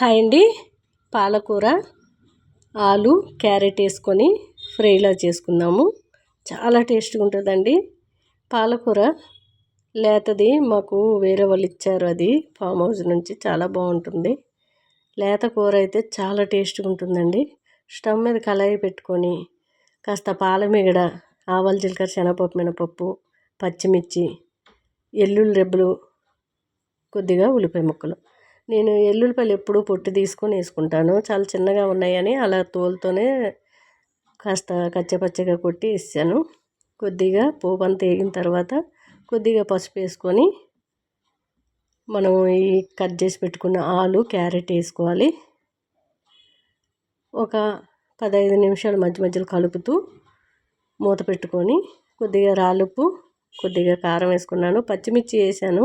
Hi అండి. పాలకూర ఆలు క్యారెట్ వేసుకొని ఫ్రైలా చేసుకున్నాము చాలా టేస్ట్గా ఉంటుందండి. పాలకూర లేతది మాకు వేరే వాళ్ళు ఇచ్చారు అది ఫామ్ హౌస్ నుంచి చాలా బాగుంటుంది. లేత కూర అయితే చాలా టేస్ట్గా ఉంటుందండి. స్టవ్ మీద కళాయి పెట్టుకొని కాస్త పాలమిగడ ఆవాల జీలకర్ర శనగపప్పు మినపప్పు పచ్చిమిర్చి ఎల్లుల్లి రెబ్బలు కొద్దిగా ఉల్లిపాయ ముక్కలు. నేను ఎల్లుల్లిపాయలు ఎప్పుడూ పొట్టు తీసుకొని వేసుకుంటాను. చాలా చిన్నగా ఉన్నాయని అలా తోలుతోనే కాస్త కచ్చపచ్చగా కొట్టి వేసాను. కొద్దిగా పోపు అంతా వేగిన తర్వాత కొద్దిగా పసుపు వేసుకొని మనం ఈ కట్ చేసి పెట్టుకున్న ఆలు క్యారెట్ వేసుకోవాలి. ఒక పదహైదు నిమిషాలు మధ్య మధ్యలో కలుపుతూ మూత పెట్టుకొని కొద్దిగా రాలుపు కొద్దిగా కారం వేసుకున్నాను. పచ్చిమిర్చి వేసాను.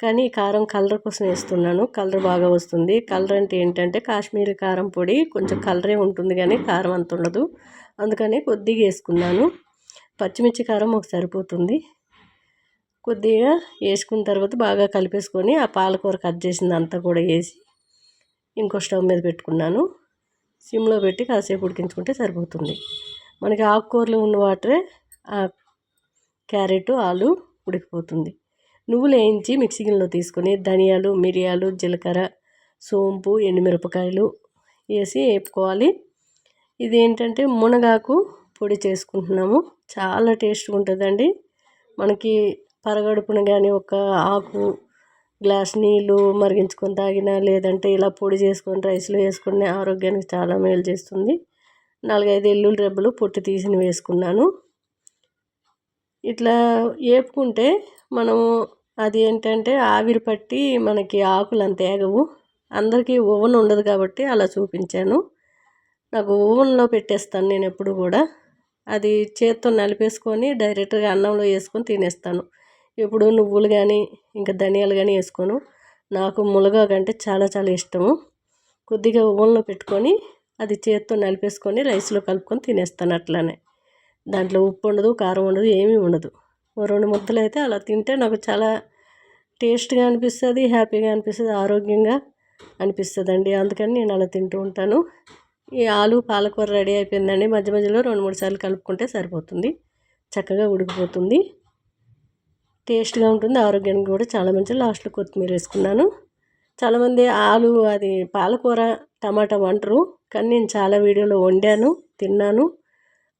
కానీ కారం కలర్ కోసం వేస్తున్నాను. కలర్ బాగా వస్తుంది. కలర్ అంటే ఏంటంటే కాశ్మీరీ కారం పొడి. కొంచెం కలరే ఉంటుంది కానీ కారం అంత ఉండదు. అందుకని కొద్దిగా వేసుకున్నాను. పచ్చిమిర్చి కారం ఒక సరిపోతుంది. కొద్దిగా వేసుకున్న తర్వాత బాగా కలిపేసుకొని ఆ పాలకూర కట్ చేసింది అంతా కూడా వేసి ఇంకో స్టవ్ మీద పెట్టుకున్నాను. సిమ్లో పెట్టి కాసేపు ఉడికించుకుంటే సరిపోతుంది. మనకి ఆకుకూరలు ఉన్న వాటరే క్యారెట్ ఆలు ఉడికిపోతుంది. నువ్వులు వేయించి మిక్సీ గిన్నెలో తీసుకొని ధనియాలు మిరియాలు జీలకర్ర సోంపు ఎండుమిరపకాయలు వేసి వేపుకోవాలి. ఇది ఏంటంటే మునగాకు పొడి చేసుకుంటున్నాము. చాలా టేస్ట్గా ఉంటుందండి. మనకి పరగడుపున కానీ ఒక ఆకు గ్లాస్ నీళ్ళు మరిగించుకొని తాగినా లేదంటే ఇలా పొడి చేసుకొని రైస్లో వేసుకుని ఆరోగ్యానికి చాలా మేలు చేస్తుంది. నాలుగైదు ఎల్లుల్లి రెబ్బలు పొట్టు తీసిన వేసుకున్నాను. ఇట్లా వేపుకుంటే మనము అది ఏంటంటే ఆవిరి పట్టి మనకి ఆకులు అంత ఏగవు. అందరికీ ఓవెన్ ఉండదు కాబట్టి అలా చూపించాను. నాకు ఓవెన్లో పెట్టేస్తాను నేను ఎప్పుడు కూడా. అది చేత్తో నలిపేసుకొని డైరెక్ట్గా అన్నంలో వేసుకొని తినేస్తాను. ఇప్పుడు నువ్వులు కానీ ఇంకా ధనియాలు కానీ వేసుకోను. నాకు మునగాకు అంటే చాలా చాలా ఇష్టము. కొద్దిగా ఓవెన్లో పెట్టుకొని అది చేత్తో నలిపేసుకొని రైస్లో కలుపుకొని తినేస్తాను అట్లానే. దాంట్లో ఉప్పు ఉండదు కారం ఉండదు ఏమీ ఉండదు. రెండు ముద్దలు అయితే అలా తింటే నాకు చాలా టేస్ట్గా అనిపిస్తుంది హ్యాపీగా అనిపిస్తుంది ఆరోగ్యంగా అనిపిస్తుంది అండి అందుకని నేను అలా తింటూ ఉంటాను. ఈ ఆలు పాలకూర రెడీ అయిపోయిందండి. మధ్య మధ్యలో రెండు మూడు సార్లు కలుపుకుంటే సరిపోతుంది. చక్కగా ఉడికిపోతుంది. టేస్ట్గా ఉంటుంది ఆరోగ్యానికి కూడా చాలా మంచి లాస్ట్లో కొత్తిమీర వేసుకున్నాను. చాలామంది ఆలు అది పాలకూర టమాటా వంటరు కానీ నేను చాలా వీడియోలో వండాను తిన్నాను.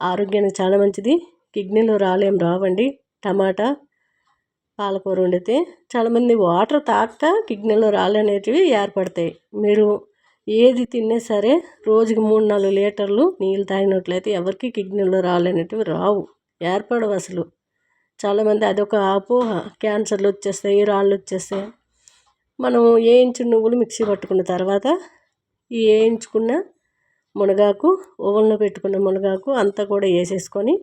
ఆరోగ్యానికి చాలా మంచిది. కిడ్నీలో రాలేం రావండి. టమాటా పాలకూర వండితే చాలామంది వాటర్ తాక కిడ్నీలో రాళ్ళు అనేటివి ఏర్పడతాయి. మీరు ఏది తిన్నా సరే రోజుకి మూడు నాలుగు లీటర్లు నీళ్ళు తాగినట్లయితే ఎవరికి కిడ్నీలో రాళ్ళు అనేటివి రావు. ఏర్పడవు అసలు. చాలామంది అదొక అపోహ. క్యాన్సర్లు వచ్చేస్తాయి రాళ్ళు వచ్చేస్తాయి. మనం వేయించిన నువ్వులు మిక్సీ పట్టుకున్న తర్వాత ఈ వేయించుకున్న మునగాకు ఓవెన్లో పెట్టుకున్న మునగాకు అంతా కూడా వేసేసుకొని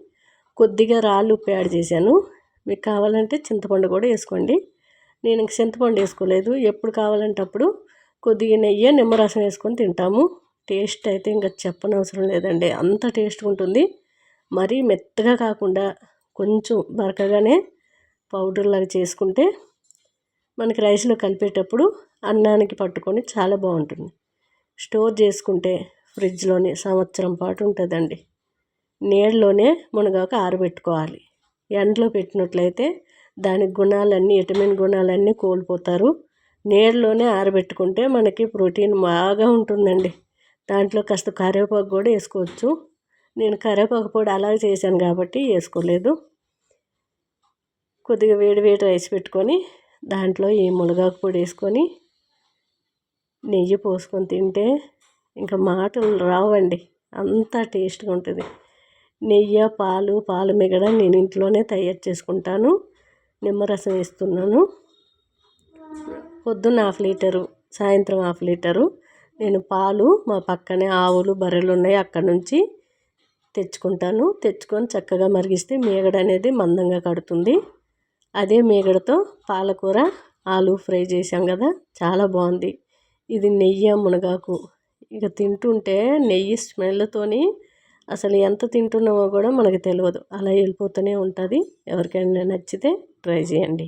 కొద్దిగా రాళ్ళు ఉప్పు యాడ్ చేశాను. మీకు కావాలంటే చింతపండు కూడా వేసుకోండి. నేను ఇంక చింతపండు వేసుకోలేదు. ఎప్పుడు కావాలంటే అప్పుడు కొద్దిగా నెయ్యి నిమ్మరసం వేసుకొని తింటాము. టేస్ట్ అయితే ఇంకా చెప్పనవసరం లేదండి. అంత టేస్ట్గా ఉంటుంది. మరీ మెత్తగా కాకుండా కొంచెం బరకగానే పౌడర్ లాగా చేసుకుంటే మనకి రైస్లో కలిపేటప్పుడు అన్నానికి పట్టుకొని చాలా బాగుంటుంది. స్టోర్ చేసుకుంటే ఫ్రిడ్జ్లోనే సంవత్సరం పాటు ఉంటుందండి. నీళ్ళలోనే మునగాకు ఆరబెట్టుకోవాలి. ఎండలో పెట్టినట్లయితే దాని గుణాలన్నీ విటమిన్ గుణాలన్నీ కోల్పోతారు. నీళ్ళలోనే ఆరబెట్టుకుంటే మనకి ప్రోటీన్ బాగా ఉంటుందండి. దాంట్లో కాస్త కరివేపాకు కూడా వేసుకోవచ్చు. నేను కరివేపాకు పొడి అలాగే చేశాను కాబట్టి వేసుకోలేదు. కొద్దిగా వేడి వేడి రైస్ పెట్టుకొని దాంట్లో ఈ మునగాకు పొడి వేసుకొని నెయ్యి పోసుకొని తింటే ఇంకా మాటలు రావండి. అంత టేస్ట్గా ఉంటుంది. నెయ్యి పాలు పాలు మిగడ నేను ఇంట్లోనే తయారు చేసుకుంటాను. నిమ్మరసం వేస్తున్నాను. పొద్దున్న హాఫ్ లీటరు సాయంత్రం హాఫ్ లీటరు. నేను పాలు మా పక్కనే ఆవులు బర్రెలు ఉన్నాయి అక్కడ నుంచి తెచ్చుకుంటాను. తెచ్చుకొని చక్కగా మరిగిస్తే మీగడ అనేది మందంగా కడుతుంది. అదే మీగడతో పాలకూర ఆలు ఫ్రై చేసాం కదా చాలా బాగుంది. ఇది నెయ్యి మునగాకు. ఇక తింటుంటే నెయ్యి స్మెల్తోని అసలు ఎంత తింటున్నామో కూడా మనకు తెలియదు అలా వెళ్ళిపోతూనే ఉంటుంది. ఎవరికైనా నచ్చితే ట్రై చేయండి.